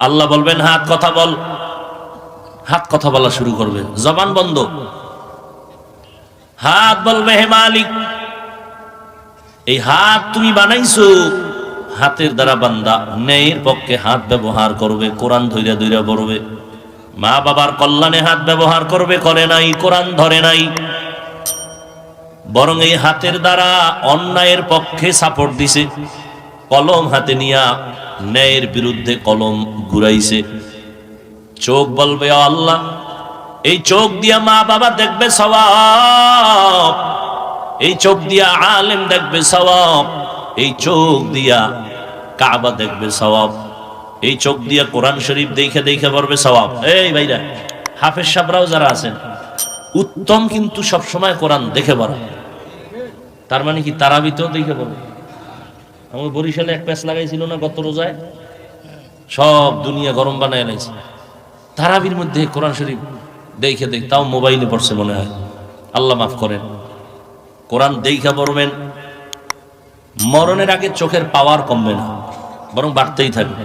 আল্লাহ বলবেন, হাত কথা বল। হাত কথা বলা শুরু করবে। জবান বন্ধ। হাত বলবে, হে মালিক, এই হাত তুমি বানাইছো, হাতের দ্বারা বান্দা ন্যায়ের পক্ষে হাত ব্যবহার করবে, কোরআন ধৈর্য ধৈর্য পড়বে। মা বাবার কল্যাণে হাত ব্যবহার করবে, করে নাই, কোরআন ধরে নাই। বরং এই হাতের দ্বারা অন্যায়ের পক্ষে সাপোর্ট দিছে। কলম হাতে নিয়া ন্যায়ের বিরুদ্ধে কলম ঘুরাইছে। চোখ বলবে আল্লাহ, এই চোখ দিয়া মা বাবা দেখবে সবাব এই চোখ দিয়া আলেম দেখবে সবাব এই চোখ দিয়া কাবা দেখবে সবাব এই চোখ দিয়া কোরআন শরীফ দেখে দেখে পড়বে সবাব এই ভাইরা, হাফেজ সাবরাও যারা আছেন, উত্তম কিন্তু সবসময় কোরআন দেখে পড়া। তার মানে কি তারাবিতেও দেখে পড়বে? আমার বরিশালে এক প্যাচ লাগাইছিল না গত রোজায়? সব দুনিয়া গরম বানায় এনেছে। তারাবির মধ্যে কোরআন শরীফ দেখে দেখ, তাও মোবাইলে পড়ছে মনে হয়। আল্লাহ মাফ করেন। কোরআন দেখা পড়বেন, মরণের আগে চোখের পাওয়ার কমবে না, বরং বাড়তেই থাকবে।